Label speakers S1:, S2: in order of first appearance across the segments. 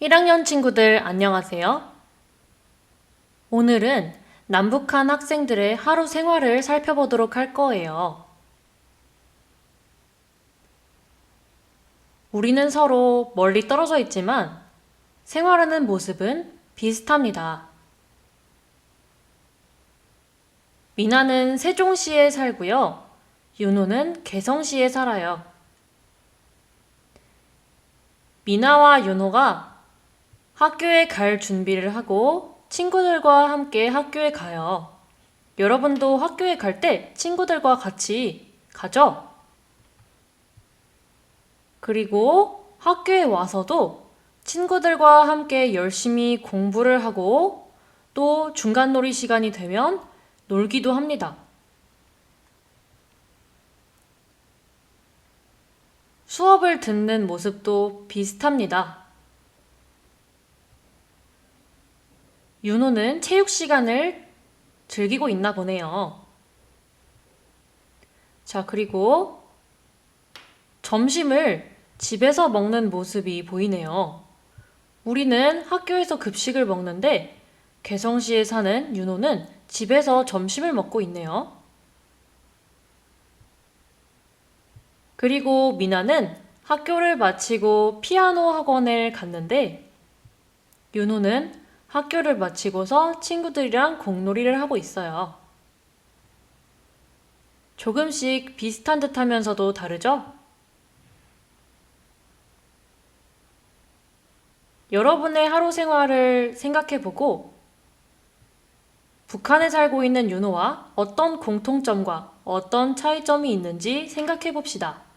S1: 1학년 친구들 안녕하세요. 오늘은 남북한 학생들의 하루 생활을 살펴보도록 할 거예요. 우리는 서로 멀리 떨어져 있지만 생활하는 모습은 비슷합니다. 미나는 세종시에 살고요. 윤호는 개성시에 살아요. 미나와 윤호가 학교에 갈 준비를 하고 친구들과 함께 학교에 가요. 여러분도 학교에 갈 때 친구들과 같이 가죠? 그리고 학교에 와서도 친구들과 함께 열심히 공부를 하고 또 중간 놀이 시간이 되면 놀기도 합니다. 수업을 듣는 모습도 비슷합니다. 윤호는 체육 시간을 즐기고 있나 보네요. 자, 그리고 점심을 집에서 먹는 모습이 보이네요. 우리는 학교에서 급식을 먹는데 개성시에 사는 윤호는 집에서 점심을 먹고 있네요. 그리고 미나는 학교를 마치고 피아노 학원을 갔는데 윤호는 학교를 마치고서 친구들이랑 공놀이를 하고 있어요. 조금씩 비슷한 듯 하면서도 다르죠? 여러분의 하루 생활을 생각해 보고 북한에 살고 있는 윤호와 어떤 공통점과 어떤 차이점이 있는지 생각해 봅시다.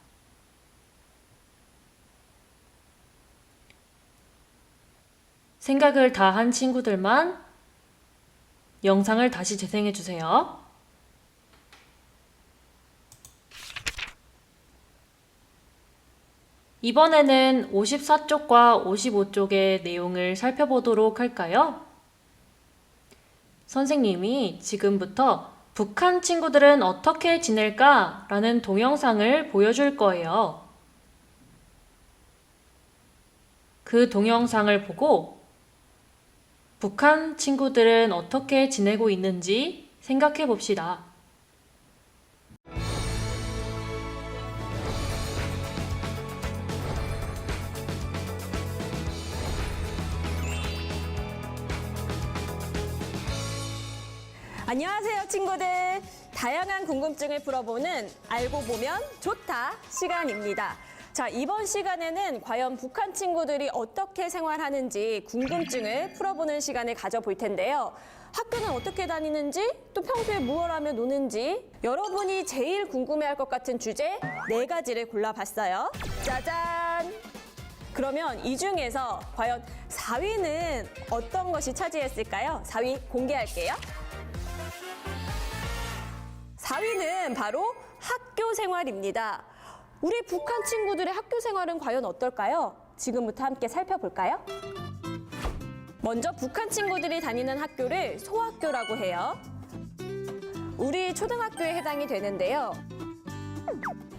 S1: 생각을 다 한 친구들만 영상을 다시 재생해 주세요. 이번에는 54쪽과 55쪽의 내용을 살펴보도록 할까요? 선생님이 지금부터 북한 친구들은 어떻게 지낼까? 라는 동영상을 보여줄 거예요. 그 동영상을 보고 북한 친구들은 어떻게 지내고 있는지 생각해 봅시다.
S2: 안녕하세요, 친구들. 다양한 궁금증을 풀어보는 알고 보면 좋다 시간입니다. 자, 이번 시간에는 과연 북한 친구들이 어떻게 생활하는지 궁금증을 풀어보는 시간을 가져볼 텐데요. 학교는 어떻게 다니는지, 또 평소에 무엇 하며 노는지, 여러분이 제일 궁금해할 것 같은 주제 네 가지를 골라봤어요. 짜잔! 그러면 이 중에서 과연 4위는 어떤 것이 차지했을까요? 4위 공개할게요. 4위는 바로 학교 생활입니다. 우리 북한 친구들의 학교 생활은 과연 어떨까요? 지금부터 함께 살펴볼까요? 먼저 북한 친구들이 다니는 학교를 소학교라고 해요. 우리 초등학교에 해당이 되는데요.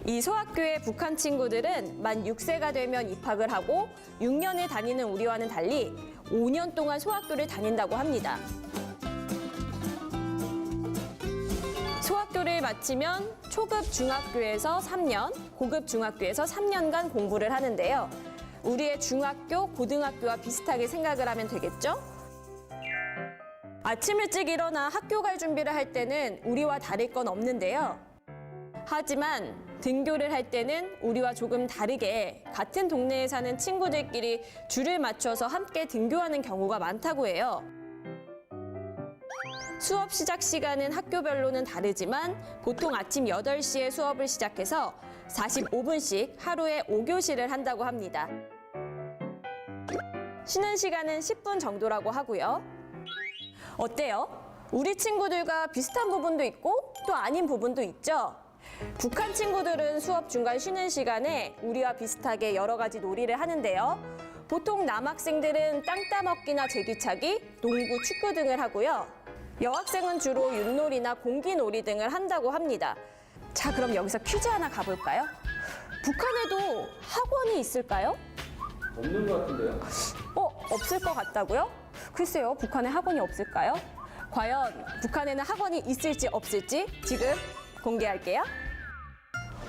S2: 이 소학교의 북한 친구들은 만 6세가 되면 입학을 하고 6년을 다니는 우리와는 달리 5년 동안 소학교를 다닌다고 합니다. 소학교를 마치면 초급 중학교에서 3년, 고급 중학교에서 3년간 공부를 하는데요. 우리의 중학교, 고등학교와 비슷하게 생각을 하면 되겠죠? 아침 일찍 일어나 학교 갈 준비를 할 때는 우리와 다를 건 없는데요. 하지만 등교를 할 때는 우리와 조금 다르게 같은 동네에 사는 친구들끼리 줄을 맞춰서 함께 등교하는 경우가 많다고 해요. 수업 시작 시간은 학교별로는 다르지만 보통 아침 8시에 수업을 시작해서 45분씩 하루에 5교시를 한다고 합니다. 쉬는 시간은 10분 정도라고 하고요. 어때요? 우리 친구들과 비슷한 부분도 있고 또 아닌 부분도 있죠? 북한 친구들은 수업 중간 쉬는 시간에 우리와 비슷하게 여러 가지 놀이를 하는데요. 보통 남학생들은 땅 따먹기나 제기차기, 농구, 축구 등을 하고요. 여학생은 주로 윷놀이나 공기놀이 등을 한다고 합니다. 자, 그럼 여기서 퀴즈 하나 가볼까요? 북한에도 학원이 있을까요?
S3: 없는 것 같은데요?
S2: 어, 없을 것 같다고요? 글쎄요, 북한에 학원이 없을까요? 과연 북한에는 학원이 있을지 없을지 지금 공개할게요.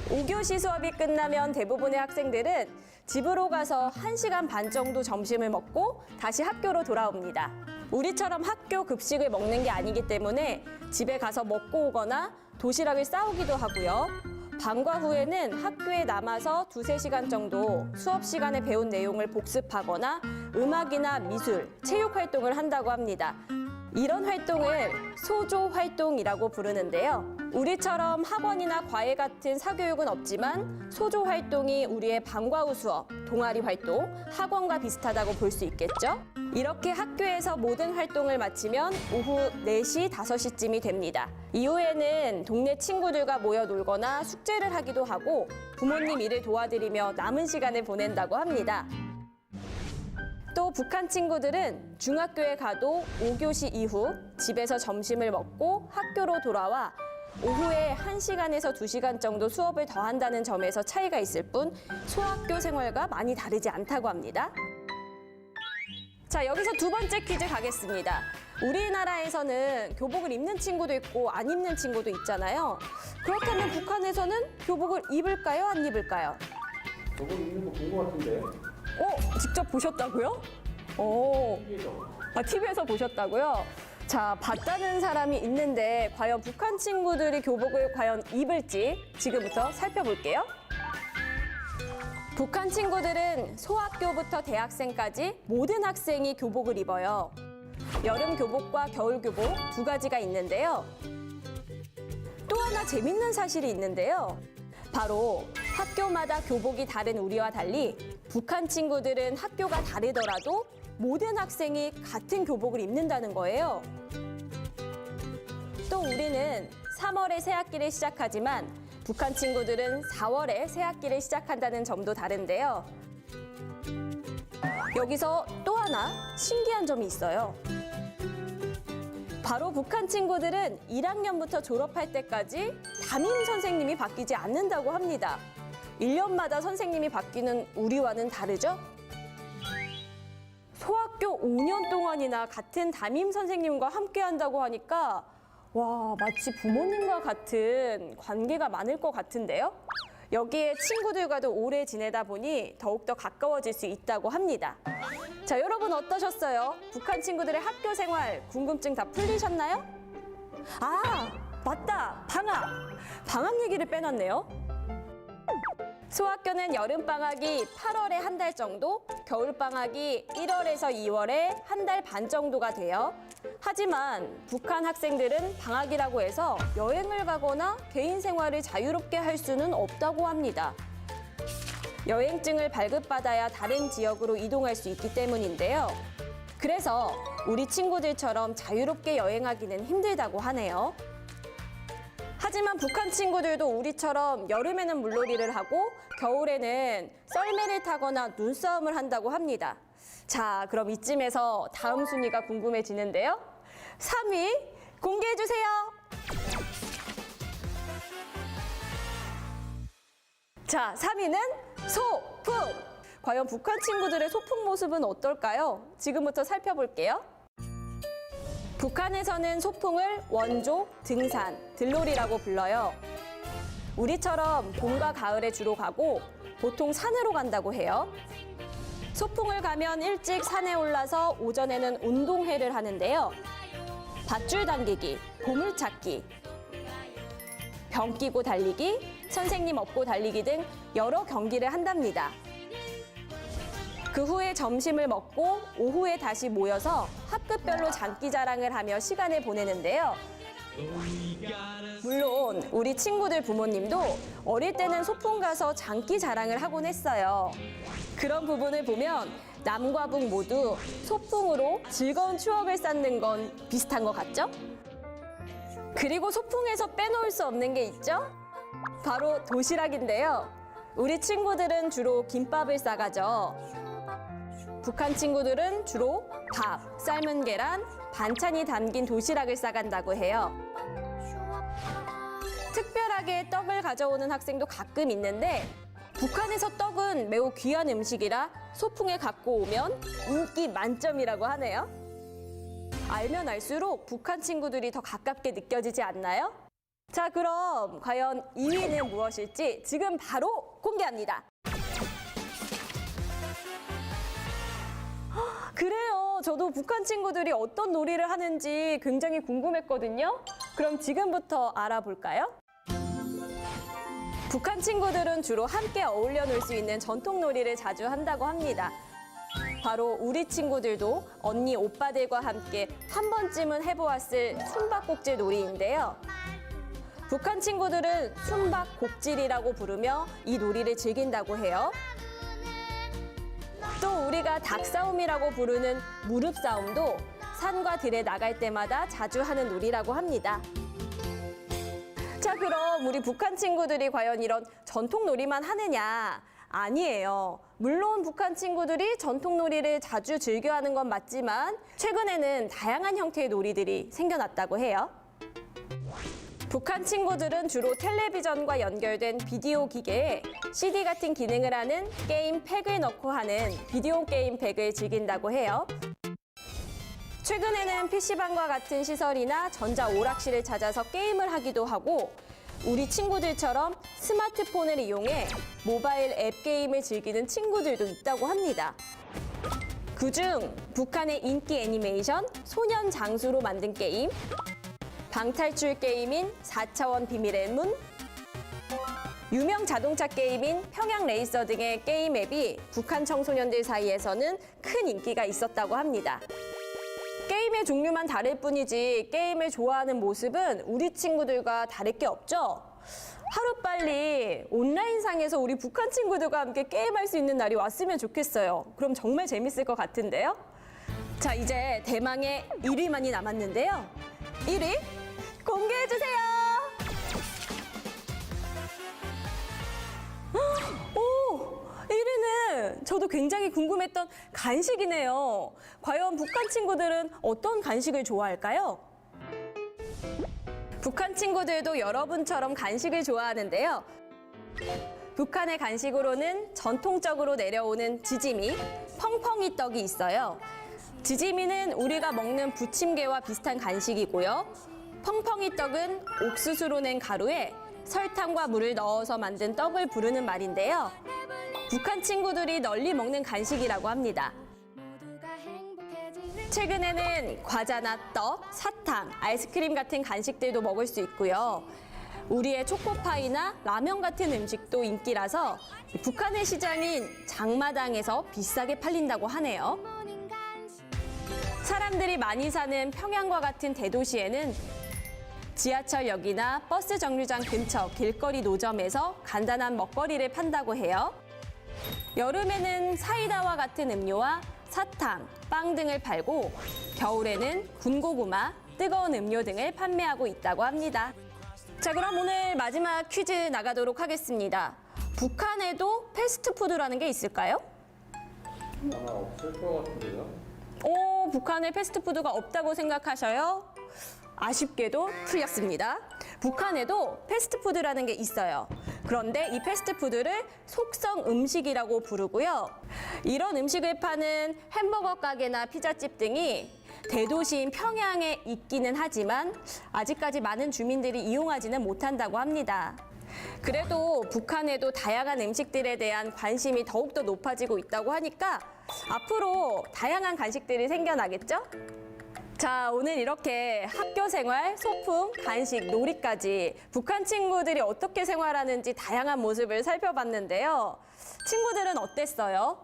S2: 5교시 수업이 끝나면 대부분의 학생들은 집으로 가서 1시간 반 정도 점심을 먹고 다시 학교로 돌아옵니다. 우리처럼 학교 급식을 먹는 게 아니기 때문에 집에 가서 먹고 오거나 도시락을 싸오기도 하고요. 방과 후에는 학교에 남아서 두세 시간 정도 수업 시간에 배운 내용을 복습하거나 음악이나 미술, 체육 활동을 한다고 합니다. 이런 활동을 소조 활동이라고 부르는데요. 우리처럼 학원이나 과외 같은 사교육은 없지만 소조 활동이 우리의 방과 후 수업, 동아리 활동, 학원과 비슷하다고 볼 수 있겠죠? 이렇게 학교에서 모든 활동을 마치면 오후 4시, 5시쯤이 됩니다. 이후에는 동네 친구들과 모여 놀거나 숙제를 하기도 하고 부모님 일을 도와드리며 남은 시간을 보낸다고 합니다. 또 북한 친구들은 중학교에 가도 5교시 이후 집에서 점심을 먹고 학교로 돌아와 오후에 1시간에서 2시간 정도 수업을 더 한다는 점에서 차이가 있을 뿐 소학교 생활과 많이 다르지 않다고 합니다. 자, 여기서 두 번째 퀴즈 가겠습니다. 우리나라에서는 교복을 입는 친구도 있고 안 입는 친구도 있잖아요. 그렇다면 북한에서는 교복을 입을까요? 안 입을까요?
S3: 저거 있는 거 본 것 같은데?
S2: 어, 직접 보셨다고요? 오,
S3: TV에서.
S2: 아, TV에서 보셨다고요? 자, 봤다는 사람이 있는데 과연 북한 친구들이 교복을 과연 입을지 지금부터 살펴볼게요. 북한 친구들은 소학교부터 대학생까지 모든 학생이 교복을 입어요. 여름 교복과 겨울 교복 두 가지가 있는데요. 또 하나 재밌는 사실이 있는데요. 바로 학교마다 교복이 다른 우리와 달리 북한 친구들은 학교가 다르더라도 모든 학생이 같은 교복을 입는다는 거예요. 또 우리는 3월에 새 학기를 시작하지만 북한 친구들은 4월에 새 학기를 시작한다는 점도 다른데요. 여기서 또 하나 신기한 점이 있어요. 바로 북한 친구들은 1학년부터 졸업할 때까지 담임 선생님이 바뀌지 않는다고 합니다. 1년마다 선생님이 바뀌는 우리와는 다르죠? 소학교 5년 동안이나 같은 담임 선생님과 함께 한다고 하니까 와, 마치 부모님과 같은 관계가 많을 것 같은데요? 여기에 친구들과도 오래 지내다 보니 더욱더 가까워질 수 있다고 합니다. 자, 여러분 어떠셨어요? 북한 친구들의 학교 생활 궁금증 다 풀리셨나요? 아, 맞다. 방학. 방학 얘기를 빼놨네요. 소학교는 여름방학이 8월에 한 달 정도, 겨울방학이 1월에서 2월에 한 달 반 정도가 돼요. 하지만 북한 학생들은 방학이라고 해서 여행을 가거나 개인 생활을 자유롭게 할 수는 없다고 합니다. 여행증을 발급받아야 다른 지역으로 이동할 수 있기 때문인데요. 그래서 우리 친구들처럼 자유롭게 여행하기는 힘들다고 하네요. 하지만 북한 친구들도 우리처럼 여름에는 물놀이를 하고 겨울에는 썰매를 타거나 눈싸움을 한다고 합니다. 자, 그럼 이쯤에서 다음 순위가 궁금해지는데요. 3위 공개해 주세요. 자, 3위는 소풍. 과연 북한 친구들의 소풍 모습은 어떨까요? 지금부터 살펴볼게요. 북한에서는 소풍을 원조, 등산, 들놀이라고 불러요. 우리처럼 봄과 가을에 주로 가고 보통 산으로 간다고 해요. 소풍을 가면 일찍 산에 올라서 오전에는 운동회를 하는데요. 밧줄 당기기, 보물 찾기, 병 끼고 달리기, 선생님 업고 달리기 등 여러 경기를 한답니다. 그 후에 점심을 먹고 오후에 다시 모여서 학급별로 장기 자랑을 하며 시간을 보내는데요. 물론 우리 친구들 부모님도 어릴 때는 소풍 가서 장기 자랑을 하곤 했어요. 그런 부분을 보면 남과 북 모두 소풍으로 즐거운 추억을 쌓는 건 비슷한 것 같죠? 그리고 소풍에서 빼놓을 수 없는 게 있죠? 바로 도시락인데요. 우리 친구들은 주로 김밥을 싸가죠. 북한 친구들은 주로 밥, 삶은 계란, 반찬이 담긴 도시락을 싸간다고 해요. 특별하게 떡을 가져오는 학생도 가끔 있는데 북한에서 떡은 매우 귀한 음식이라 소풍에 갖고 오면 인기 만점이라고 하네요. 알면 알수록 북한 친구들이 더 가깝게 느껴지지 않나요? 자, 그럼 과연 2위는 무엇일지 지금 바로 공개합니다. 그래요. 저도 북한 친구들이 어떤 놀이를 하는지 굉장히 궁금했거든요. 그럼 지금부터 알아볼까요? 북한 친구들은 주로 함께 어울려 놀 수 있는 전통 놀이를 자주 한다고 합니다. 바로 우리 친구들도 언니 오빠들과 함께 한 번쯤은 해보았을 숨바꼭질 놀이인데요. 북한 친구들은 숨바곡질이라고 부르며 이 놀이를 즐긴다고 해요. 또 우리가 닭싸움이라고 부르는 무릎 싸움도 산과 들에 나갈 때마다 자주 하는 놀이라고 합니다. 자, 그럼 우리 북한 친구들이 과연 이런 전통 놀이만 하느냐? 아니에요. 물론 북한 친구들이 전통 놀이를 자주 즐겨하는 건 맞지만 최근에는 다양한 형태의 놀이들이 생겨났다고 해요. 북한 친구들은 주로 텔레비전과 연결된 비디오 기계에 CD 같은 기능을 하는 게임 팩을 넣고 하는 비디오 게임 팩을 즐긴다고 해요. 최근에는 PC방과 같은 시설이나 전자 오락실을 찾아서 게임을 하기도 하고 우리 친구들처럼 스마트폰을 이용해 모바일 앱 게임을 즐기는 친구들도 있다고 합니다. 그중 북한의 인기 애니메이션 소년 장수로 만든 게임, 방탈출 게임인 4차원 비밀의 문, 유명 자동차 게임인 평양 레이서 등의 게임 앱이 북한 청소년들 사이에서는 큰 인기가 있었다고 합니다. 게임의 종류만 다를 뿐이지 게임을 좋아하는 모습은 우리 친구들과 다를 게 없죠. 하루빨리 온라인상에서 우리 북한 친구들과 함께 게임할 수 있는 날이 왔으면 좋겠어요. 그럼 정말 재밌을 것 같은데요. 자, 이제 대망의 1위만이 남았는데요. 1위 공개해 주세요. 오! 1위는 저도 굉장히 궁금했던 간식이네요. 과연 북한 친구들은 어떤 간식을 좋아할까요? 북한 친구들도 여러분처럼 간식을 좋아하는데요. 북한의 간식으로는 전통적으로 내려오는 지짐이, 펑펑이 떡이 있어요. 지짐이는 우리가 먹는 부침개와 비슷한 간식이고요. 펑펑이 떡은 옥수수로 낸 가루에 설탕과 물을 넣어서 만든 떡을 부르는 말인데요. 북한 친구들이 널리 먹는 간식이라고 합니다. 최근에는 과자나 떡, 사탕, 아이스크림 같은 간식들도 먹을 수 있고요. 우리의 초코파이나 라면 같은 음식도 인기라서 북한의 시장인 장마당에서 비싸게 팔린다고 하네요. 사람들이 많이 사는 평양과 같은 대도시에는 지하철역이나 버스 정류장 근처 길거리 노점에서 간단한 먹거리를 판다고 해요. 여름에는 사이다와 같은 음료와 사탕, 빵 등을 팔고 겨울에는 군고구마, 뜨거운 음료 등을 판매하고 있다고 합니다. 자, 그럼 오늘 마지막 퀴즈 나가도록 하겠습니다. 북한에도 패스트푸드라는 게 있을까요?
S3: 아마 없을 것 같은데요.
S2: 오, 북한에 패스트푸드가 없다고 생각하셔요? 아쉽게도 틀렸습니다. 북한에도 패스트푸드라는 게 있어요. 그런데 이 패스트푸드를 속성 음식이라고 부르고요. 이런 음식을 파는 햄버거 가게나 피자집 등이 대도시인 평양에 있기는 하지만 아직까지 많은 주민들이 이용하지는 못한다고 합니다. 그래도 북한에도 다양한 음식들에 대한 관심이 더욱더 높아지고 있다고 하니까 앞으로 다양한 간식들이 생겨나겠죠? 자, 오늘 이렇게 학교 생활, 소풍, 간식, 놀이까지 북한 친구들이 어떻게 생활하는지 다양한 모습을 살펴봤는데요. 친구들은 어땠어요?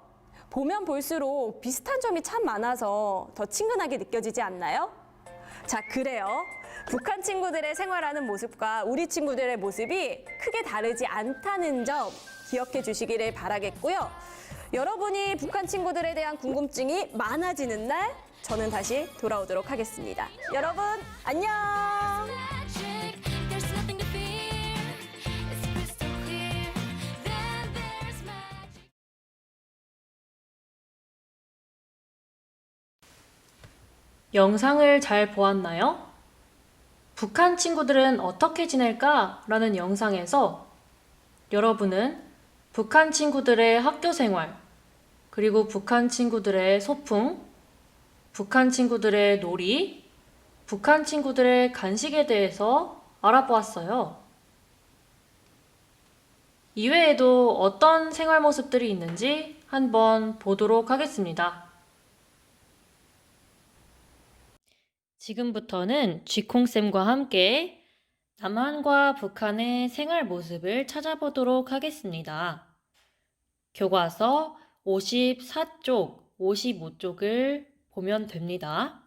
S2: 보면 볼수록 비슷한 점이 참 많아서 더 친근하게 느껴지지 않나요? 자, 그래요. 북한 친구들의 생활하는 모습과 우리 친구들의 모습이 크게 다르지 않다는 점 기억해 주시기를 바라겠고요. 여러분이 북한 친구들에 대한 궁금증이 많아지는 날 저는 다시 돌아오도록 하겠습니다. 여러분, 안녕!
S1: 영상을 잘 보았나요? 북한 친구들은 어떻게 지낼까? 라는 영상에서 여러분은 북한 친구들의 학교 생활, 그리고 북한 친구들의 소풍, 북한 친구들의 놀이, 북한 친구들의 간식에 대해서 알아보았어요. 이외에도 어떤 생활 모습들이 있는지 한번 보도록 하겠습니다. 지금부터는 쥐콩쌤과 함께 남한과 북한의 생활 모습을 찾아보도록 하겠습니다. 교과서 54쪽, 55쪽을 보면 됩니다.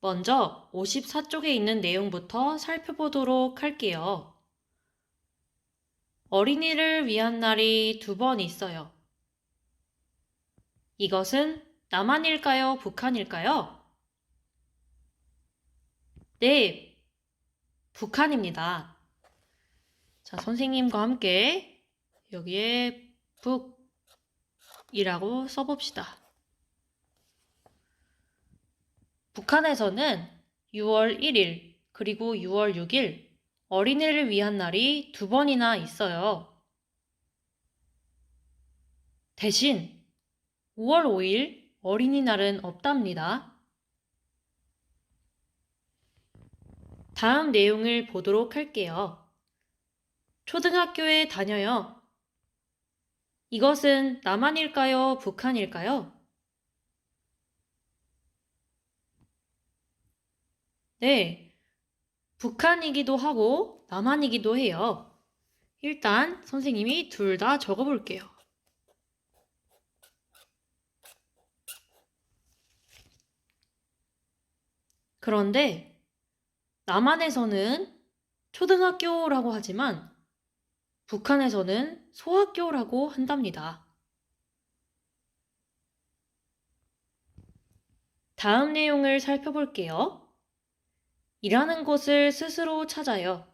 S1: 먼저 54쪽에 있는 내용부터 살펴보도록 할게요. 어린이를 위한 날이 두 번 있어요. 이것은 남한일까요? 북한일까요? 네, 북한입니다. 자, 선생님과 함께 여기에 북 이라고 써봅시다. 북한에서는 6월 1일 그리고 6월 6일 어린이를 위한 날이 두 번이나 있어요. 대신 5월 5일 어린이날은 없답니다. 다음 내용을 보도록 할게요. 초등학교에 다녀요. 이것은 남한일까요? 북한일까요? 네, 북한이기도 하고 남한이기도 해요. 일단 선생님이 둘 다 적어 볼게요. 그런데 남한에서는 초등학교라고 하지만 북한에서는 소학교라고 한답니다. 다음 내용을 살펴볼게요. 일하는 곳을 스스로 찾아요.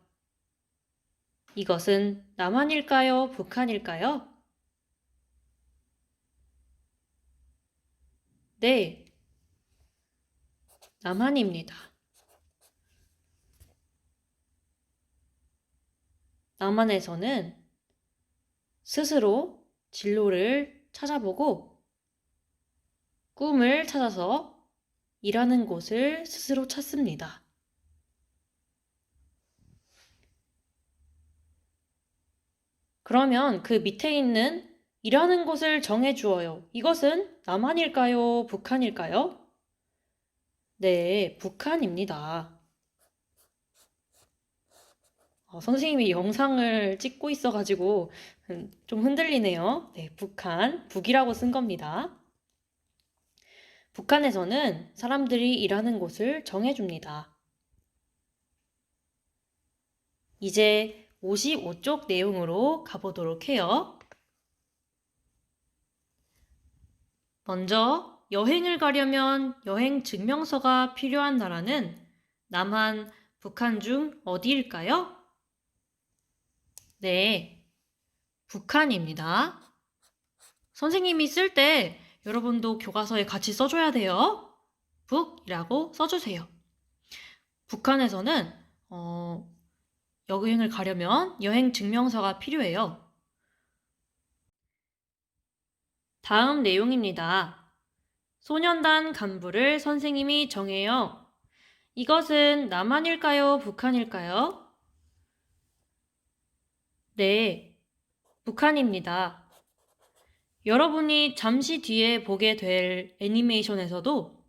S1: 이것은 남한일까요? 북한일까요? 네, 남한입니다. 남한에서는 스스로 진로를 찾아보고 꿈을 찾아서 일하는 곳을 스스로 찾습니다. 그러면 그 밑에 있는 일하는 곳을 정해 주어요. 이것은 남한일까요? 북한일까요? 네, 북한입니다. 어, 선생님이 영상을 찍고 있어가지고 음, 좀 흔들리네요. 네, 북한, 북이라고 쓴 겁니다. 북한에서는 사람들이 일하는 곳을 정해줍니다. 이제 55쪽 내용으로 가보도록 해요. 먼저 여행을 가려면 여행 증명서가 필요한 나라는 남한, 북한 중 어디일까요? 네, 북한입니다. 선생님이 쓸 때 여러분도 교과서에 같이 써줘야 돼요. 북이라고 써주세요. 북한에서는 어, 여행을 가려면 여행 증명서가 필요해요. 다음 내용입니다. 소년단 간부를 선생님이 정해요. 이것은 남한일까요? 북한일까요? 네, 북한입니다. 여러분이 잠시 뒤에 보게 될 애니메이션에서도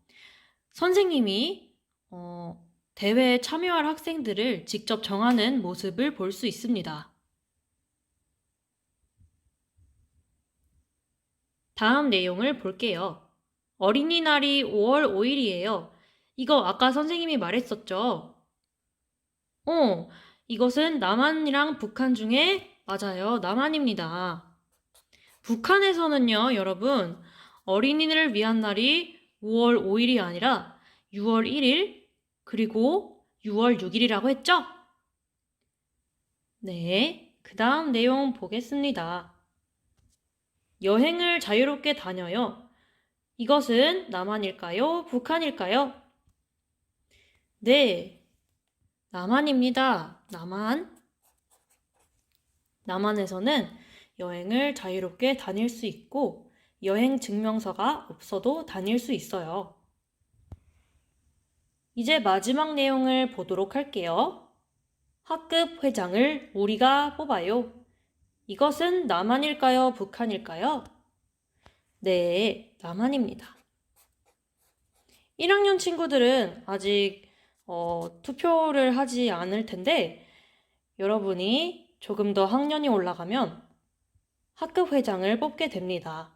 S1: 선생님이 어, 대회에 참여할 학생들을 직접 정하는 모습을 볼 수 있습니다. 다음 내용을 볼게요. 어린이날이 5월 5일이에요. 이거 아까 선생님이 말했었죠? 어, 이것은 남한이랑 북한 중에 맞아요. 남한입니다. 북한에서는요, 여러분, 어린이를 위한 날이 5월 5일이 아니라 6월 1일, 그리고 6월 6일이라고 했죠? 네, 그 다음 내용 보겠습니다. 여행을 자유롭게 다녀요. 이것은 남한일까요? 북한일까요? 네, 남한입니다. 남한. 남한에서는 여행을 자유롭게 다닐 수 있고 여행 증명서가 없어도 다닐 수 있어요. 이제 마지막 내용을 보도록 할게요. 학급 회장을 우리가 뽑아요. 이것은 남한일까요? 북한일까요? 네, 남한입니다. 1학년 친구들은 아직 어, 투표를 하지 않을 텐데 여러분이 조금 더 학년이 올라가면 학급 회장을 뽑게 됩니다.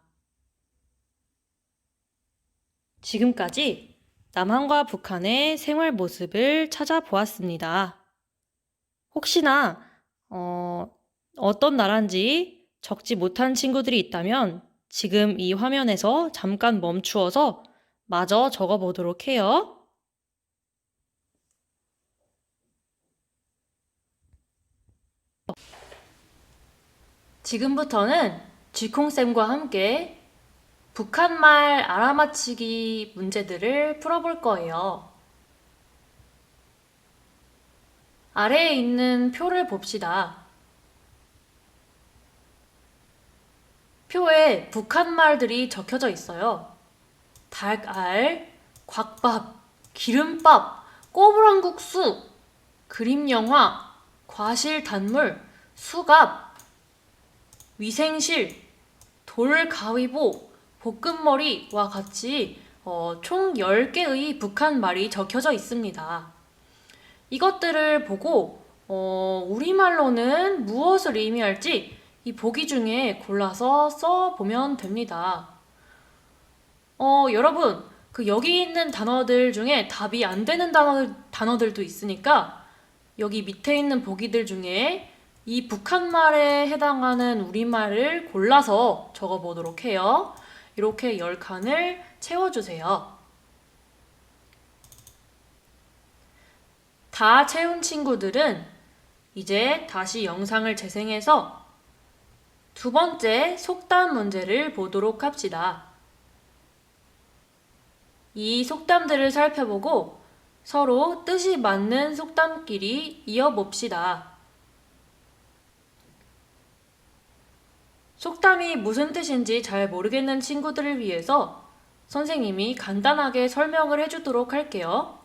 S1: 지금까지 남한과 북한의 생활 모습을 찾아보았습니다. 혹시나 어, 어떤 나라인지 적지 못한 친구들이 있다면 지금 이 화면에서 잠깐 멈추어서 마저 적어 보도록 해요. 지금부터는 쥐콩쌤과 함께 북한말 알아맞히기 문제들을 풀어볼 거예요. 아래에 있는 표를 봅시다. 표에 북한 말들이 적혀져 있어요. 닭알, 곽밥, 기름밥, 꼬부랑국수, 그림영화, 과실단물, 수갑, 위생실, 돌가위보, 볶음머리와 같이 어, 총 10개의 북한 말이 적혀져 있습니다. 이것들을 보고 어, 우리말로는 무엇을 의미할지 이 보기 중에 골라서 써보면 됩니다. 어, 여러분, 그 여기 있는 단어들 중에 답이 안 되는 단어, 단어들도 있으니까 여기 밑에 있는 보기들 중에 이 북한말에 해당하는 우리말을 골라서 적어보도록 해요. 이렇게 10칸을 채워주세요. 다 채운 친구들은 이제 다시 영상을 재생해서 두 번째 속담 문제를 보도록 합시다. 이 속담들을 살펴보고 서로 뜻이 맞는 속담끼리 이어봅시다. 속담이 무슨 뜻인지 잘 모르겠는 친구들을 위해서 선생님이 간단하게 설명을 해주도록 할게요.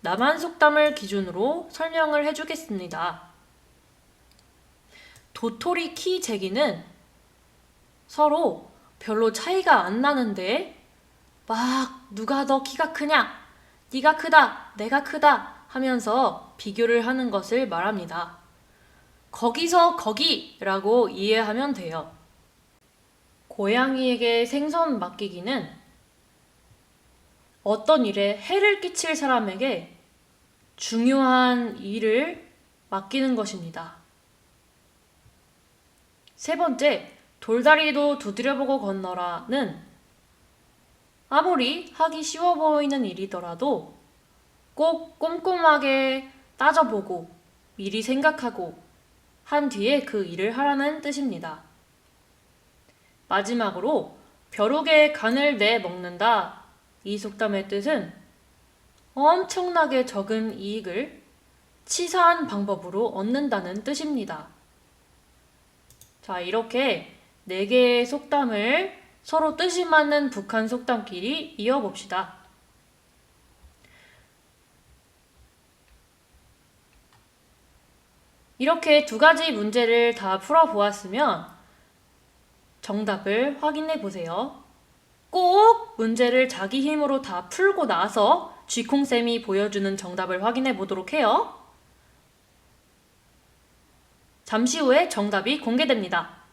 S1: 남한 속담을 기준으로 설명을 해주겠습니다. 도토리 키 재기는 서로 별로 차이가 안 나는데 막 누가 더 키가 크냐, 네가 크다, 내가 크다 하면서 비교를 하는 것을 말합니다. 거기서 거기라고 이해하면 돼요. 고양이에게 생선 맡기기는 어떤 일에 해를 끼칠 사람에게 중요한 일을 맡기는 것입니다. 세 번째, 돌다리도 두드려보고 건너라는 아무리 하기 쉬워 보이는 일이더라도 꼭 꼼꼼하게 따져보고 미리 생각하고 한 뒤에 그 일을 하라는 뜻입니다. 마지막으로 벼룩에 간을 내 먹는다. 이 속담의 뜻은 엄청나게 적은 이익을 치사한 방법으로 얻는다는 뜻입니다. 자, 이렇게 네 개의 속담을 서로 뜻이 맞는 북한 속담끼리 이어봅시다. 이렇게 두 가지 문제를 다 풀어보았으면 정답을 확인해 보세요. 꼭 문제를 자기 힘으로 다 풀고 나서 쥐콩쌤이 보여주는 정답을 확인해 보도록 해요. 잠시 후에 정답이 공개됩니다.